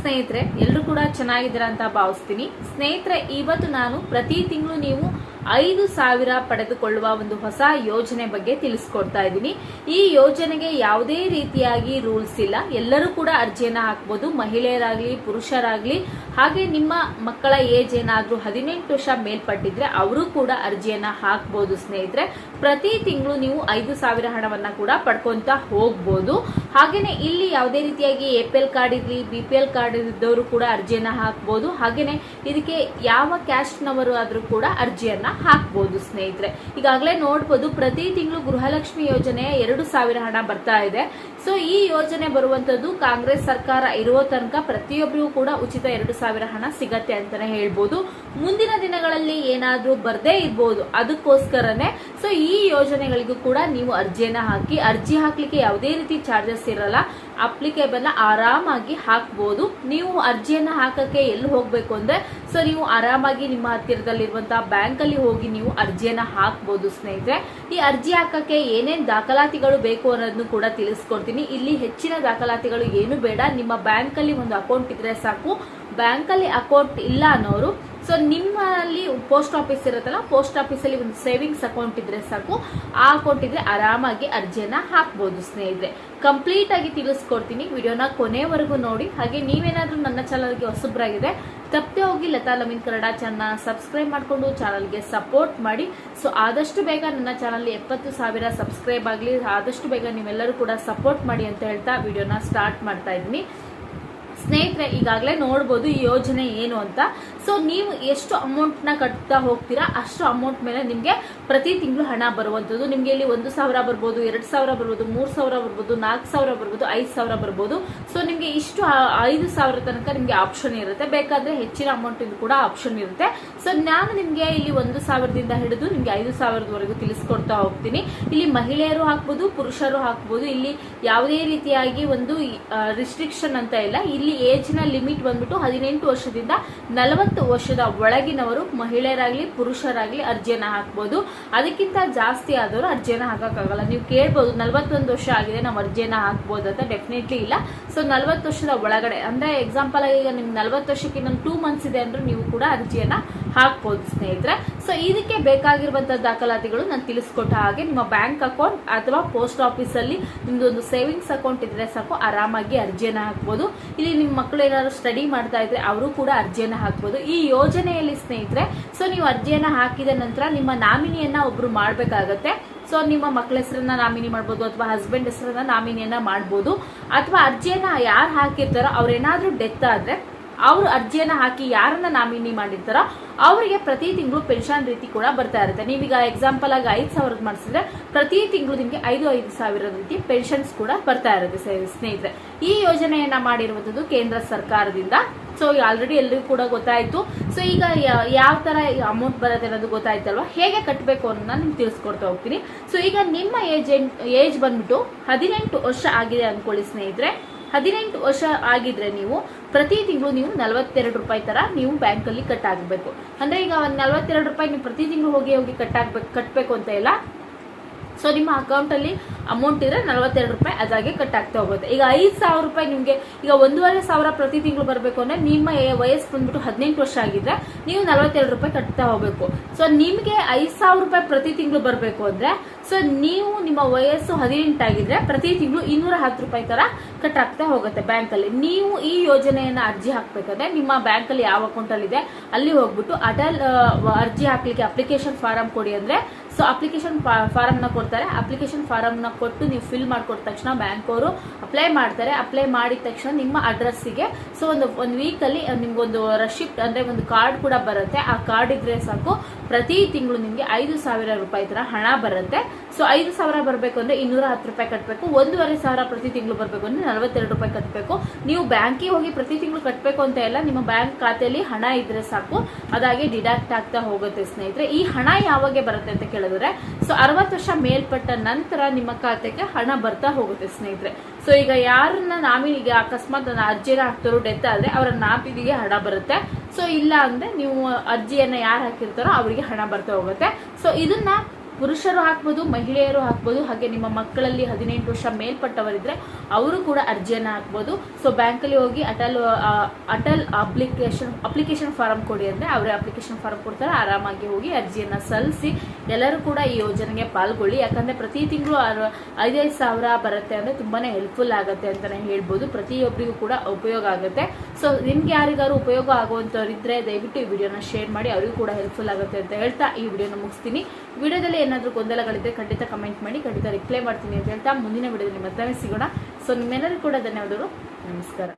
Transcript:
ಸ್ನೇಹಿತರೆ ಎಲ್ಲರೂ ಕೂಡ ಚೆನ್ನಾಗಿದ್ದೀರಾ ಅಂತ ಭಾವಿಸ್ತೀನಿ. ಸ್ನೇಹಿತರೆ, ಇವತ್ತು ನಾನು ಪ್ರತಿ ತಿಂಗಳು ನೀವು ಐದು ಸಾವಿರ ಪಡೆದುಕೊಳ್ಳುವ ಒಂದು ಹೊಸ ಯೋಜನೆ ಬಗ್ಗೆ ತಿಳಿಸ್ಕೊಡ್ತಾ ಇದ್ದೀನಿ. ಈ ಯೋಜನೆಗೆ ಯಾವುದೇ ರೀತಿಯಾಗಿ ರೂಲ್ಸ್ ಇಲ್ಲ. ಎಲ್ಲರೂ ಕೂಡ ಅರ್ಜಿಯನ್ನ ಹಾಕ್ಬೋದು. ಮಹಿಳೆಯರಾಗ್ಲಿ, ಪುರುಷರಾಗ್ಲಿ, ಹಾಗೆ ನಿಮ್ಮ ಮಕ್ಕಳ ಏಜ್ ಏನಾದ್ರೂ ಹದಿನೆಂಟು ವರ್ಷ ಮೇಲ್ಪಟ್ಟಿದ್ರೆ ಅವರು ಕೂಡ ಅರ್ಜಿಯನ್ನ ಹಾಕ್ಬೋದು ಸ್ನೇಹಿತರೆ. ಪ್ರತಿ ತಿಂಗಳು ನೀವು ಐದು ಸಾವಿರ ಹಣವನ್ನ ಕೂಡ ಪಡ್ಕೊಂತ ಹೋಗ್ಬೋದು. ಹಾಗೇನೆ ಇಲ್ಲಿ ಯಾವುದೇ ರೀತಿಯಾಗಿ ಎ ಪಿ ಎಲ್ ಕಾರ್ಡ್ ಇರಲಿ ಬಿ ಪಿ ಎಲ್ ಕಾರ್ಡ್ ಇದ್ದವರು ಕೂಡ ಅರ್ಜಿಯನ್ನು ಹಾಕ್ಬೋದು. ಹಾಗೆಯೇ ಇದಕ್ಕೆ ಯಾವ ಕ್ಯಾಸ್ಟ್ನವರು ಆದರೂ ಕೂಡ ಅರ್ಜಿಯನ್ನು ಹಾಕ್ಬೋದು ಸ್ನೇಹಿತರೆ. ಈಗಾಗಲೇ ನೋಡ್ಬೋದು ಪ್ರತಿ ತಿಂಗಳು ಗೃಹಲಕ್ಷ್ಮಿ ಯೋಜನೆ ಎರಡು ಸಾವಿರ ಹಣ ಬರ್ತಾ ಇದೆ. ಸೊ ಈ ಯೋಜನೆ ಬರುವಂಥದ್ದು ಕಾಂಗ್ರೆಸ್ ಸರ್ಕಾರ ಇರುವ ತನಕ ಪ್ರತಿಯೊಬ್ಬರಿಗೂ ಕೂಡ ಉಚಿತ ಎರಡು ಸಾವಿರ ಹಣ ಸಿಗತ್ತೆ ಅಂತಲೇ ಹೇಳ್ಬೋದು. ಮುಂದಿನ ದಿನಗಳಲ್ಲಿ ಏನಾದರೂ ಬರದೇ ಇರ್ಬೋದು ಅದಕ್ಕೋಸ್ಕರನೇ. ಸೊ ಈ ಯೋಜನೆಗಳಿಗೂ ಕೂಡ ನೀವು ಅರ್ಜಿಯನ್ನು ಹಾಕಿ, ಅರ್ಜಿ ಹಾಕಲಿಕ್ಕೆ ಯಾವುದೇ ರೀತಿ ಚಾರ್ಜಸ್ ಇರಲ್ಲ ಅಪ್ಲಿಕೇಬಲ್ನ ಆರಾಮಾಗಿ ಹಾಕ್ಬೋದು. ನೀವು ಅರ್ಜಿಯನ್ನು ಹಾಕೋಕ್ಕೆ ಎಲ್ಲಿ ಹೋಗಬೇಕು ಅಂದರೆ ಸೊ ನೀವು ಆರಾಮಾಗಿ ನಿಮ್ಮ ಹತ್ತಿರದಲ್ಲಿರುವಂಥ ಬ್ಯಾಂಕಲ್ಲಿ ಹೋಗಿ ನೀವು ಅರ್ಜಿಯನ್ನು ಹಾಕ್ಬೋದು ಸ್ನೇಹಿತರೆ. ಈ ಅರ್ಜಿ ಹಾಕೋಕ್ಕೆ ಏನೇನು ದಾಖಲಾತಿಗಳು ಬೇಕು ಅನ್ನೋದನ್ನು ಕೂಡ ತಿಳಿಸ್ಕೊಡ್ತೀನಿ. ಇಲ್ಲಿ ಹೆಚ್ಚಿನ ದಾಖಲಾತಿಗಳು ಏನು ಬೇಡ. ನಿಮ್ಮ ಬ್ಯಾಂಕಲ್ಲಿ ಒಂದು ಅಕೌಂಟ್ ಇದ್ದರೆ ಸಾಕು. ಬ್ಯಾಂಕಲ್ಲಿ ಅಕೌಂಟ್ ಇಲ್ಲ ಅನ್ನೋರು ಸೊ ನಿಮ್ಮಲ್ಲಿ ಪೋಸ್ಟ್ ಆಫೀಸ್ ಇರುತ್ತಲ್ಲ ಪೋಸ್ಟ್ ಆಫೀಸಲ್ಲಿ ಒಂದು ಸೇವಿಂಗ್ಸ್ ಅಕೌಂಟ್ ಇದ್ರೆ ಸಾಕು. ಆ ಅಕೌಂಟ್ ಇದ್ರೆ ಆರಾಮಾಗಿ ಅರ್ಜಿಯನ್ನ ಹಾಕ್ಬೋದು ಸ್ನೇಹಿತರೆ. ಕಂಪ್ಲೀಟ್ ಆಗಿ ತಿಳಿಸ್ಕೊಡ್ತೀನಿ. ವಿಡಿಯೋನ ಕೊನೆವರೆಗೂ ನೋಡಿ. ಹಾಗೆ ನೀವೇನಾದ್ರೂ ನನ್ನ ಚಾನಲ್ಗೆ ಹೊಸಬ್ರಾಗಿದೆ ತಪ್ಪದೆ ಹೋಗಿ ಲತಾ ಲಮಿನ್ ಕನ್ನಡ ಚಾನಲ್ ಸಬ್ಸ್ಕ್ರೈಬ್ ಮಾಡಿಕೊಂಡು ಚಾನಲ್ಗೆ ಸಪೋರ್ಟ್ ಮಾಡಿ. ಸೊ ಆದಷ್ಟು ಬೇಗ ನನ್ನ ಚಾನಲ್ ಎಪ್ಪತ್ತು ಸಾವಿರ ಸಬ್ಸ್ಕ್ರೈಬ್ ಆಗಲಿ. ಆದಷ್ಟು ಬೇಗ ನೀವೆಲ್ಲರೂ ಕೂಡ ಸಪೋರ್ಟ್ ಮಾಡಿ ಅಂತ ಹೇಳ್ತಾ ವಿಡಿಯೋನ ಸ್ಟಾರ್ಟ್ ಮಾಡ್ತಾ ಇದ್ದೀನಿ. ಸ್ನೇಹಿತರೆ, ಈಗಾಗಲೇ ನೋಡ್ಬೋದು ಈ ಯೋಜನೆ ಏನು ಅಂತ. ಸೊ ನೀವು ಎಷ್ಟು ಅಮೌಂಟ್ನ ಕಟ್ತಾ ಹೋಗ್ತೀರಾ, ಅಷ್ಟು ಅಮೌಂಟ್ ಮೇಲೆ ನಿಮಗೆ ಪ್ರತಿ ತಿಂಗಳು ಹಣ ಬರುವಂತದ್ದು. ನಿಮಗೆ ಇಲ್ಲಿ ಒಂದು ಸಾವಿರ ಬರ್ಬೋದು, ಎರಡು ಸಾವಿರ ಬರ್ಬೋದು, ಮೂರು ಸಾವಿರ ಬರ್ಬೋದು, ನಾಲ್ಕು ಸಾವಿರ ಬರ್ಬೋದು, ಐದು ಸಾವಿರ ಬರ್ಬೋದು. ಸೊ ನಿಮಗೆ ಇಷ್ಟು ಐದು ಸಾವಿರ ತನಕ ನಿಮಗೆ ಆಪ್ಷನ್ ಇರುತ್ತೆ. ಬೇಕಾದ್ರೆ ಹೆಚ್ಚಿನ ಅಮೌಂಟ್ ಇದು ಕೂಡ ಆಪ್ಷನ್ ಇರುತ್ತೆ. ಸೊ ನಾನು ನಿಮಗೆ ಇಲ್ಲಿ ಒಂದು ಸಾವಿರದಿಂದ ಹಿಡಿದು ನಿಮಗೆ ಐದು ಸಾವಿರದವರೆಗೂ ತಿಳಿಸ್ಕೊಡ್ತಾ ಹೋಗ್ತೀನಿ. ಇಲ್ಲಿ ಮಹಿಳೆಯರು ಹಾಕ್ಬೋದು, ಪುರುಷರು ಹಾಕ್ಬೋದು. ಇಲ್ಲಿ ಯಾವುದೇ ರೀತಿಯಾಗಿ ಒಂದು ರಿಸ್ಟ್ರಿಕ್ಷನ್ ಅಂತ ಇಲ್ಲ. ಇಲ್ಲಿ ಏಜ್ನ ಲಿಮಿಟ್ ಬಂದ್ಬಿಟ್ಟು ಹದಿನೆಂಟು ವರ್ಷದಿಂದ ನಲವತ್ತು ವರ್ಷದ ಒಳಗಿನವರು ಮಹಿಳೆಯರಾಗ್ಲಿ, ಪುರುಷರಾಗ್ಲಿ ಅರ್ಜಿಯನ್ನ ಹಾಕ್ಬೋದು. ಅದಕ್ಕಿಂತ ಜಾಸ್ತಿ ಆದವರು ಅರ್ಜಿಯನ್ನ ಹಾಕೋಕ್ಕಾಗಲ್ಲ. ನೀವು ಕೇಳ್ಬೋದು, ನಲ್ವತ್ತೊಂದು ವರ್ಷ ಆಗಿದೆ, ನಾವು ಅರ್ಜಿಯನ್ನ ಹಾಕ್ಬೋದು ಅಂತ ಡೆಫಿನೆಟ್ಲಿ ಇಲ್ಲ. ಸೊ ನಲ್ವತ್ತು ವರ್ಷದ ಒಳಗಡೆ, ಅಂದ್ರೆ ಎಕ್ಸಾಂಪಲ್ ಆಗಿ ಈಗ ನಿಮ್ಗೆ ನಲ್ವತ್ತು ವರ್ಷಕ್ಕೆ ಇನ್ನೊಂದು ಟೂ ಮಂತ್ಸ್ ಇದೆ ಅಂದ್ರೆ ನೀವು ಕೂಡ ಅರ್ಜಿಯನ್ನ ಹಾಕ್ಬೋದು ಸ್ನೇಹಿತರೆ. ಸೊ ಇದಕ್ಕೆ ಬೇಕಾಗಿರುವಂತಹ ದಾಖಲಾತಿಗಳು ನಾನು ತಿಳಿಸ್ಕೊಟ್ಟ ಹಾಗೆ ನಿಮ್ಮ ಬ್ಯಾಂಕ್ ಅಕೌಂಟ್ ಅಥವಾ ಪೋಸ್ಟ್ ಆಫೀಸ್ ಅಲ್ಲಿ ನಿಮ್ದು ಒಂದು ಸೇವಿಂಗ್ಸ್ ಅಕೌಂಟ್ ಇದ್ರೆ ಸಾಕು, ಆರಾಮಾಗಿ ಅರ್ಜಿಯನ್ನು ಹಾಕ್ಬೋದು. ಇಲ್ಲಿ ನಿಮ್ಮ ಮಕ್ಕಳು ಏನಾದ್ರು ಸ್ಟಡಿ ಮಾಡ್ತಾ ಇದ್ರೆ ಅವರು ಕೂಡ ಅರ್ಜಿಯನ್ನ ಹಾಕ್ಬೋದು. ಈ ಯೋಜನೆಯಲ್ಲಿ ಸ್ನೇಹಿತರೆ ಸೊ ನೀವು ಅರ್ಜಿಯನ್ನ ಹಾಕಿದ ನಂತರ ನಿಮ್ಮ ನಾಮಿನಿಯನ್ನ ಒಬ್ರು ಮಾಡ್ಬೇಕಾಗತ್ತೆ. ಸೊ ನಿಮ್ಮ ಮಕ್ಕಳ ಹೆಸರನ್ನ ನಾಮಿನಿ ಮಾಡ್ಬೋದು ಅಥವಾ ಹಸ್ಬೆಂಡ್ ಹೆಸರನ್ನ ನಾಮಿನಿಯನ್ನ ಮಾಡ್ಬೋದು. ಅಥವಾ ಅರ್ಜಿಯನ್ನ ಯಾರು ಹಾಕಿರ್ತಾರೋ ಅವ್ರೇನಾದ್ರೂ ಡೆತ್ ಆದ್ರೆ ಅವರು ಅರ್ಜಿಯನ್ನ ಹಾಕಿ ಯಾರನ್ನ ನಾಮಿನಿ ಮಾಡಿರ್ತಾರೋ ಅವರಿಗೆ ಪ್ರತಿ ತಿಂಗಳು ಪೆನ್ಷನ್ ರೀತಿ ಕೂಡ ಬರ್ತಾ ಇರುತ್ತೆ. ನೀವೀಗ ಎಕ್ಸಾಂಪಲ್ ಆಗಿ ಐದು ಸಾವಿರದ ಮಾಡಿಸಿದ್ರೆ ಪ್ರತಿ ತಿಂಗಳು ನಿಮಗೆ ಐದು ಐದು ಸಾವಿರದ ರೀತಿ ಪೆನ್ಷನ್ಸ್ ಕೂಡ ಬರ್ತಾ ಇರುತ್ತೆ ಸ್ನೇ- ಸ್ನೇಹಿತರೆ. ಈ ಯೋಜನೆಯನ್ನ ಮಾಡಿರುವಂತದ್ದು ಕೇಂದ್ರ ಸರ್ಕಾರದಿಂದ. ಸೊ ಆಲ್ರೆಡಿ ಎಲ್ರಿಗೂ ಕೂಡ ಗೊತ್ತಾಯ್ತು. ಸೊ ಈಗ ಯಾವ ತರ ಅಮೌಂಟ್ ಬರುತ್ತೆ ಅನ್ನೋದು ಗೊತ್ತಾಯ್ತಲ್ವಾ? ಹೇಗೆ ಕಟ್ಟಬೇಕು ಅನ್ನೋದನ್ನ ನಿಮ್ಗೆ ತಿಳಿಸ್ಕೊಡ್ತಾ ಹೋಗ್ತೀನಿ. ಸೊ ಈಗ ನಿಮ್ಮ ಏಜ್ ಏಜ್ ಬಂದ್ಬಿಟ್ಟು ಹದಿನೆಂಟು ವರ್ಷ ಆಗಿದೆ ಅನ್ಕೊಳ್ಳಿ ಸ್ನೇಹಿತರೆ. ಹದಿನೆಂಟು ವರ್ಷ ಆಗಿದ್ರೆ ನೀವು ಪ್ರತಿ ತಿಂಗಳು ನೀವು ನಲವತ್ತೆರಡು ರೂಪಾಯಿ ತರ ನೀವು ಬ್ಯಾಂಕ್ ಅಲ್ಲಿ ಕಟ್ ಆಗಬೇಕು ಅಂದ್ರೆ ಈಗ ಒಂದು ನಲವತ್ತೆರಡು ರೂಪಾಯಿ ನೀವು ಪ್ರತಿ ತಿಂಗಳು ಹೋಗಿ ಹೋಗಿ ಕಟ್ ಆಗ್ಬೇಕು ಕಟ್ಟಬೇಕು ಅಂತ ಇಲ್ಲ. ಸೊ ನಿಮ್ಮ ಅಕೌಂಟ್ ಅಲ್ಲಿ ಅಮೌಂಟ್ ಇದ್ರೆ ನಲವತ್ತೆರಡು ರೂಪಾಯಿ ಅದಾಗೆ ಕಟ್ ಆಗ್ತಾ ಹೋಗುತ್ತೆ. ಈಗ ಐದು ಸಾವಿರ ರೂಪಾಯಿ ನಿಮಗೆ ಈಗ ಒಂದೂವರೆ ಸಾವಿರ ಪ್ರತಿ ತಿಂಗಳು ಬರಬೇಕು ಅಂದ್ರೆ ನಿಮ್ಮ ವಯಸ್ಸು ಬಂದ್ಬಿಟ್ಟು ಹದಿನೆಂಟು ವರ್ಷ ಆಗಿದ್ರೆ ನೀವು ನಲವತ್ತೆರಡು ರೂಪಾಯಿ ಕಟ್ತಾ ಹೋಗ್ಬೇಕು. ಸೊ ನಿಮಗೆ ಐದು ಸಾವಿರ ರೂಪಾಯಿ ಪ್ರತಿ ತಿಂಗಳು ಬರಬೇಕು ಅಂದ್ರೆ ಸೊ ನೀವು ನಿಮ್ಮ ವಯಸ್ಸು ಹದಿನೆಂಟಾಗಿದ್ರೆ ಪ್ರತಿ ತಿಂಗಳು ಇನ್ನೂರ ಹತ್ತು ರೂಪಾಯಿ ತರ ಕಟ್ ಆಗ್ತಾ ಹೋಗುತ್ತೆ ಬ್ಯಾಂಕ್ ಅಲ್ಲಿ. ನೀವು ಈ ಯೋಜನೆಯನ್ನ ಅರ್ಜಿ ಹಾಕಬೇಕಾದ್ರೆ ನಿಮ್ಮ ಬ್ಯಾಂಕ್ ಅಲ್ಲಿ ಯಾವ ಅಕೌಂಟ್ ಅಲ್ಲಿ ಇದೆ, ಅಲ್ಲಿ ಹೋಗ್ಬಿಟ್ಟು ಅಟಲ್ ಅರ್ಜಿ ಹಾಕಲಿಕ್ಕೆ ಅಪ್ಲಿಕೇಶನ್ ಫಾರಂ ಕೊಡಿ ಅಂದ್ರೆ ಸೊ ಅಪ್ಲಿಕೇಶನ್ ಫಾರಮ್ನ ಕೊಡ್ತಾರೆ. ಅಪ್ಲಿಕೇಶನ್ ಫಾರಮ್ನ ಕೊಟ್ಟು ನೀವು ಫಿಲ್ ಮಾಡಿಕೊಟ್ಟ ತಕ್ಷಣ ಬ್ಯಾಂಕ್ ಅವರು ಅಪ್ಲೈ ಮಾಡ್ತಾರೆ. ಅಪ್ಲೈ ಮಾಡಿದ ತಕ್ಷಣ ನಿಮ್ಮ ಅಡ್ರೆಸ್ಸಿಗೆ ಸೊ ಒಂದು ಒಂದು ವೀಕಲ್ಲಿ ನಿಮ್ಗೊಂದು ರಶಿಪ್ಟ್ ಅಂದ್ರೆ ಒಂದು ಕಾರ್ಡ್ ಕೂಡ ಬರುತ್ತೆ. ಆ ಕಾರ್ಡ್ ಇದ್ರೆ ಸಾಕು. ಪ್ರತಿ ತಿಂಗಳು ನಿಮಗೆ ಐದು ಸಾವಿರ ರೂಪಾಯಿ ತರ ಹಣ ಬರುತ್ತೆ. ಸೊ ಐದು ಸಾವಿರ ಬರಬೇಕು ಅಂದ್ರೆ ಇನ್ನೂರ ಹತ್ತು ರೂಪಾಯಿ ಕಟ್ಟಬೇಕು ಒಂದೂವರೆ ಸಾವಿರ ಪ್ರತಿ ತಿಂಗಳು ಬರಬೇಕು ಅಂದ್ರೆ ನಲವತ್ತೆರಡು ರೂಪಾಯಿ ಕಟ್ಟಬೇಕು ನೀವು ಬ್ಯಾಂಕಿಗೆ ಹೋಗಿ ಪ್ರತಿ ತಿಂಗಳು ಕಟ್ಟಬೇಕು ಅಂತ ಎಲ್ಲ ನಿಮ್ಮ ಬ್ಯಾಂಕ್ ಖಾತೆಯಲ್ಲಿ ಹಣ ಇದ್ರೆ ಸಾಕು. ಅದಾಗೆ ಡಿಡಕ್ಟ್ ಆಗ್ತಾ ಹೋಗುತ್ತೆ ಸ್ನೇಹಿತರೆ. ಈ ಹಣ ಯಾವಾಗ ಬರುತ್ತೆ ಅಂತ ಕೇಳಿದ್ರೆ, ಸೊ, ಅರವತ್ತು ವರ್ಷ ಮೇಲ್ಪಟ್ಟ ನಂತರ ನಿಮ್ಮ ಖಾತೆಗೆ ಹಣ ಬರ್ತಾ ಹೋಗುತ್ತೆ ಸ್ನೇಹಿತರೆ. ಸೊ ಈಗ ಯಾರನ್ನ ನಾಮಿನಿಗೆ ಅಕಸ್ಮಾತ್ ನನ್ನ ಅರ್ಜಿನ ಹಾಕ್ತಾರೋ ಡೆತ್ ಆದ್ರೆ ಅವರ ನಾಮಿನಿಗೆ ಹಣ ಬರುತ್ತೆ. ಸೊ ಇಲ್ಲ ಅಂದ್ರೆ ನೀವು ಅರ್ಜಿಯನ್ನ ಯಾರು ಹಾಕಿರ್ತಾರೋ ಅವರಿಗೆ ಹಣ ಬರ್ತಾ ಹೋಗುತ್ತೆ. ಸೊ ಇದನ್ನ ಪುರುಷರು ಹಾಕ್ಬೋದು, ಮಹಿಳೆಯರು ಹಾಕ್ಬೋದು, ಹಾಗೆ ನಿಮ್ಮ ಮಕ್ಕಳಲ್ಲಿ ಹದಿನೆಂಟು ವರ್ಷ ಮೇಲ್ಪಟ್ಟವರಿದ್ರೆ ಅವರು ಕೂಡ ಅರ್ಜಿಯನ್ನು ಹಾಕ್ಬೋದು. ಸೊ ಬ್ಯಾಂಕಲ್ಲಿ ಹೋಗಿ Atal Atal application application form ಕೊಡಿ ಅಂದರೆ ಅವರೇ ಅಪ್ಲಿಕೇಶನ್ ಫಾರಂ ಕೊಡ್ತಾರೆ. ಆರಾಮಾಗಿ ಹೋಗಿ ಅರ್ಜಿಯನ್ನು ಸಲ್ಲಿಸಿ ಎಲ್ಲರೂ ಕೂಡ ಈ ಯೋಜನೆಗೆ ಪಾಲ್ಗೊಳ್ಳಿ. ಯಾಕಂದರೆ ಪ್ರತಿ ತಿಂಗಳು ಐದೈದು ಸಾವಿರ ಬರುತ್ತೆ ಅಂದರೆ ತುಂಬಾ ಹೆಲ್ಪ್ಫುಲ್ ಆಗುತ್ತೆ ಅಂತಲೇ ಹೇಳ್ಬೋದು. ಪ್ರತಿಯೊಬ್ಬರಿಗೂ ಕೂಡ ಉಪಯೋಗ ಆಗುತ್ತೆ. ಸೊ ನಿಮ್ಗೆ ಯಾರಿಗಾರು ಉಪಯೋಗ ಆಗುವಂಥವ್ರು ಇದ್ರೆ ದಯವಿಟ್ಟು ಈ ವಿಡಿಯೋನ ಶೇರ್ ಮಾಡಿ. ಅವರಿಗೂ ಕೂಡ ಹೆಲ್ಪ್ಫುಲ್ ಆಗುತ್ತೆ ಅಂತ ಹೇಳ್ತಾ ಈ ವಿಡಿಯೋನ ಮುಗಿಸ್ತೀನಿ. ವಿಡಿಯೋದಲ್ಲಿ ಏನಾದರೂ ಗೊಂದಲಗಳಿದ್ರೆ ಖಂಡಿತ ಕಮೆಂಟ್ ಮಾಡಿ. ಖಂಡಿತ ರಿಪ್ಲೈ ಮಾಡ್ತೀನಿ ಅಂತ ಹೇಳ್ತಾ ಮುಂದಿನ ವಿಡಿಯೋದಲ್ಲಿ ಮತ್ತೊಮ್ಮೆ ಸಿಗೋಣ. ಸೊ ನಿಮ್ಮೆಲ್ಲರೂ ಕೂಡ ಧನ್ಯವಾದಗಳು. ನಮಸ್ಕಾರ.